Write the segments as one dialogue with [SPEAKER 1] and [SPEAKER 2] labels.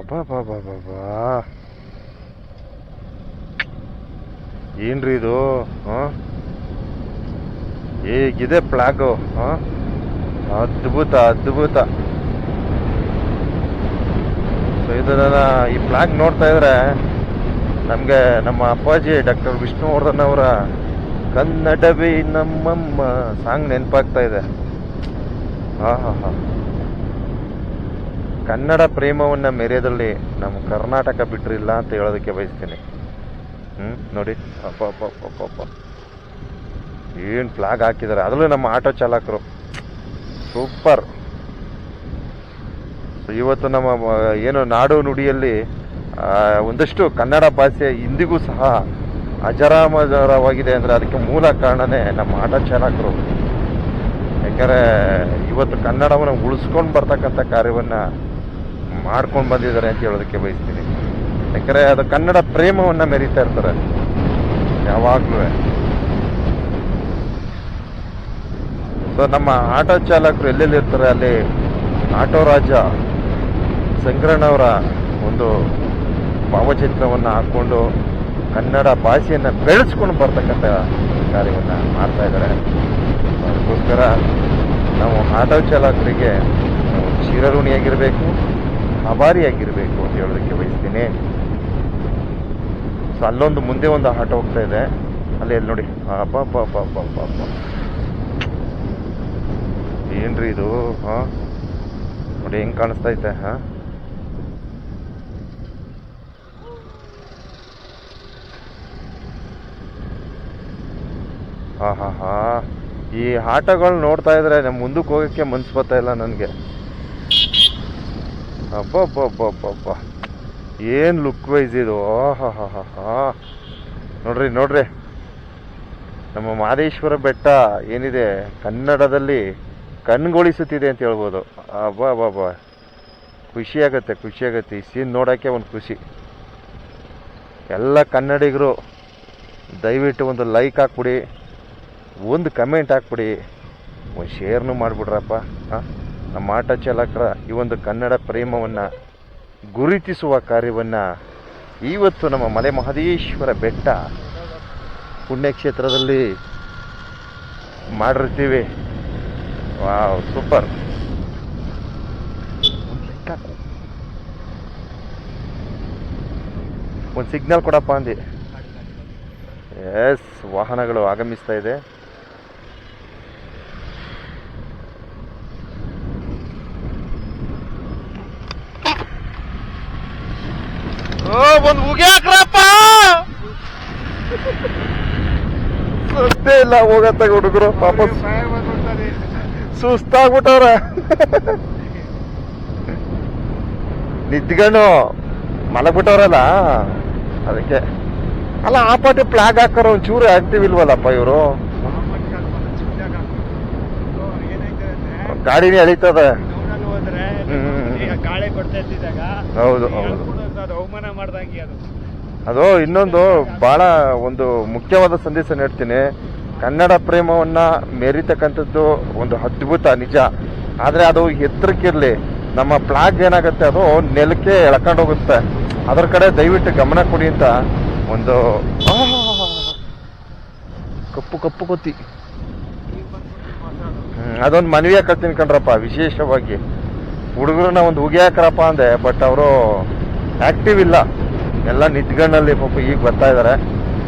[SPEAKER 1] ಅಬ್ಬಾ ಏನ್ರಿ ಇದು? ಹೇಗಿದೆ ಪ್ಲಾಗು ಹಾಂ ಅದ್ಭುತ ಅದ್ಭುತ. ಸೊ ಈ ಪ್ಲಾಗ್ ನೋಡ್ತಾ ಇದ್ರೆ ನಮಗೆ ನಮ್ಮ ಅಪ್ಪಾಜಿ ಡಾಕ್ಟರ್ ವಿಷ್ಣುವರ್ಧನ್ ಅವರ ಕನ್ನಡವೇ ನಮ್ಮಮ್ಮ ಸಾಂಗ್ ನೆನಪಾಗ್ತಾ ಇದೆ. ಹಾ ಹಾ ಹಾ. ಕನ್ನಡ ಪ್ರೇಮವನ್ನ ಮೆರೆಯದಲ್ಲಿ ನಮ್ಮ ಕರ್ನಾಟಕ ಬಿಟ್ರಿಲ್ಲ ಅಂತ ಹೇಳೋದಕ್ಕೆ ಬಯಸ್ತೀನಿ. ಹ್ಞೂ ನೋಡಿ. ಅಪ್ಪ ಅಪ್ಪ ಅಪ್ಪ ಅಪ್ಪ ಏನು ಫ್ಲಾಗ್ ಹಾಕಿದ್ದಾರೆ ಅದರಲ್ಲೂ ನಮ್ಮ ಆಟೋ ಚಾಲಕರು. ಸೂಪರ್. ಸೊ ಇವತ್ತು ನಮ್ಮ ಏನು ನಾಡು ನುಡಿಯಲ್ಲಿ ಒಂದಷ್ಟು ಕನ್ನಡ ಭಾಷೆ ಇಂದಿಗೂ ಸಹ ಅಜರಾಮಜರವಾಗಿದೆ ಅಂದರೆ ಅದಕ್ಕೆ ಮೂಲ ಕಾರಣನೇ ನಮ್ಮ ಆಟೋ ಚಾಲಕರು. ಯಾಕಂದರೆ ಇವತ್ತು ಕನ್ನಡವನ್ನು ಉಳಿಸ್ಕೊಂಡು ಬರ್ತಕ್ಕಂಥ ಕಾರ್ಯವನ್ನು ಮಾಡ್ಕೊಂಡು ಬಂದಿದ್ದಾರೆ ಅಂತ ಹೇಳೋದಕ್ಕೆ ಬಯಸ್ತೀನಿ. ಯಾಕಂದರೆ ಅದು ಕನ್ನಡ ಪ್ರೇಮವನ್ನು ಮೆರೀತಾ ಇರ್ತಾರೆ. ಯಾವಾಗಲೂ. ಸೊ ನಮ್ಮ ಆಟೋ ಚಾಲಕರು ಎಲ್ಲೆಲ್ಲಿ ಇರ್ತಾರೆ ಅಲ್ಲಿ ಆಟೋ ರಾಜ ಸಂಗ್ರಹಣವರ ಒಂದು ಭಾವಚಿತ್ರವನ್ನು ಹಾಕ್ಕೊಂಡು ಕನ್ನಡ ಭಾಷೆಯನ್ನು ಬೆಳೆಸ್ಕೊಂಡು ಬರ್ತಕ್ಕಂಥ ಕಾರ್ಯವನ್ನು ಮಾಡ್ತಾ ಇದ್ದಾರೆ. ಅದಕ್ಕೋಸ್ಕರ ನಾವು ಆಟೋ ಚಾಲಕರಿಗೆ ನಾವು ಚಿರಋಣಿಯಾಗಿರಬೇಕು ಆಭಾರಿಯಾಗಿರಬೇಕು ಅಂತ ಹೇಳೋದಕ್ಕೆ ಬಯಸ್ತೀನಿ. ಸೊ ಅಲ್ಲೊಂದು ಮುಂದೆ ಒಂದು ಆಟ ಹೋಗ್ತಾ ಇದೆ. ಅಲ್ಲಿ ಎಲ್ಲಿ ನೋಡಿ. ಏನ್ರಿ ಇದು? ಹಾ ನೋಡಿ, ಹೆಂಗ್ ಕಾಣಿಸ್ತಾ ಐತೆ ಹಾ ಹಾ ಹಾ ಹಾ ಈ ಆಟಗಳು ನೋಡ್ತಾ ಇದ್ರೆ ನಮ್ಮ ಮುಂದಕ್ಕೆ ಹೋಗಕ್ಕೆ ಮನ್ಸು ಬರ್ತಾ ಇಲ್ಲ ನನಗೆ. ಅಬ್ಬಬ್ಬಬ್ಬಬ್ಬಬ್ಬ. ಏನು ಲುಕ್ ವೈಸ್ ಇದು? ಹಾ ಹಾ ಹಾ ನೋಡ್ರಿ ನೋಡ್ರಿ. ನಮ್ಮ ಮಾದೇಶ್ವರ ಬೆಟ್ಟ ಏನಿದೆ? ಕನ್ನಡದಲ್ಲಿ ಕಣ್ಗೊಳಿಸುತ್ತಿದೆ ಅಂತ ಹೇಳ್ಬೋದು. ಅಬ್ಬಾ ಬಾಬಾ ಖುಷಿ ಖುಷಿಯಾಗತ್ತೆ ಖುಷಿ ಆಗತ್ತೆ. ಈ ಸೀನ್ ನೋಡೋಕ್ಕೆ ಒಂದು ಖುಷಿ. ಎಲ್ಲ ಕನ್ನಡಿಗರು, ದಯವಿಟ್ಟು ಒಂದು ಲೈಕ್ ಹಾಕ್ಬಿಡಿ. ಒಂದು ಕಮೆಂಟ್ ಹಾಕ್ಬಿಡಿ. ಒಂದು ಶೇರ್ನು ಮಾಡಿಬಿಡ್ರಪ್ಪ. ಹಾಂ? ನಮ್ಮ ಆಟ ಚಾಲಕರ ಈ ಒಂದು ಕನ್ನಡ ಪ್ರೇಮವನ್ನು ಗುರುತಿಸುವ ಕಾರ್ಯವನ್ನು ಇವತ್ತು ನಮ್ಮ ಮಲೆ ಮಹದೇಶ್ವರ ಬೆಟ್ಟ ಪುಣ್ಯಕ್ಷೇತ್ರದಲ್ಲಿ ಮಾಡಿರ್ತೀವಿ. Wow, super. ಒಂದು ಸಿಗ್ನಲ್ ಕೊಡಪ್ಪ ಅಂದಿ. ಎಸ್ ವಾಹನಗಳು ಆಗಮಿಸ್ತಾ ಇದೆ. ಒಂದು ಉಗಿ ಹಾಕ್ರಪ್ಪ ಸುಸ್ತೇ ಇಲ್ಲ ಹೋಗತ್ತ ಹುಡುಗರು ಪಾಪ ಸುಸ್ತಾಗ್ಬಿಟ್ಟವ್ರ. ನಿದ್ಗಣ್ಣು ಮಲಗ್ಬಿಟ್ಟವ್ರಲ್ಲ? ಅದಕ್ಕೆ. ಅಲ್ಲ ಆ ಪಾಟಿ ಫ್ಲಾಗ್ ಹಾಕೋರು ಒಂಚೂರು ಆಕ್ಟಿವ್ ಇಲ್ವಲ್ಲಪ್ಪ ಇವರು? ಗಾಡಿನೇ ಎಳಿತದೆ ಹೌದು, ಹೌದು.
[SPEAKER 2] ಅವಮಾನ ಅದು.
[SPEAKER 1] ಇನ್ನೊಂದು ಬಹಳ ಒಂದು ಮುಖ್ಯವಾದ ಸಂದೇಶ ನೀಡ್ತೀನಿ. ಕನ್ನಡ ಪ್ರೇಮವನ್ನ ಮೇರಿತಕ್ಕಂಥದ್ದು ಒಂದು ಅದ್ಭುತ ನಿಜ. ಆದ್ರೆ ಅದು ಎತ್ತರಕ್ಕಿರ್ಲಿ, ನಮ್ಮ ಫ್ಲಾಗ್ ಏನಾಗುತ್ತೆ ಅದು ನೆಲಕ್ಕೆ ಎಳ್ಕೊಂಡು ಹೋಗುತ್ತೆ. ಅದರ ಕಡೆ ದಯವಿಟ್ಟು ಗಮನ ಕೊಡಿ ಅಂತ ಒಂದು! ಕಪ್ಪು ಕಪ್ಪು ಕೊತ್ತಿ ಅದೊಂದು ಮನವಿ ಹಾಕತ್ತೀನಿ ಕಣ್ರಪ್ಪ, ವಿಶೇಷವಾಗಿ. ಹುಡುಗರನ್ನ ಒಂದು ಉಗಿ ಹಾಕ್ರಪ್ಪ ಅಂದೆ ಬಟ್ ಅವರು ಆಕ್ಟಿವ್ ಇಲ್ಲ. ಎಲ್ಲ ನಿದ್ಗಣ್ಣಲ್ಲಿ ಪಾಪ ಈಗ ಬರ್ತಾ ಇದ್ದಾರೆ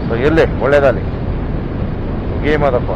[SPEAKER 1] ಸೊ ಎಲ್ಲಿ ಒಳ್ಳೇದಲ್ಲಿ ಗೇಮ್ ಮಾದಪ್ಪ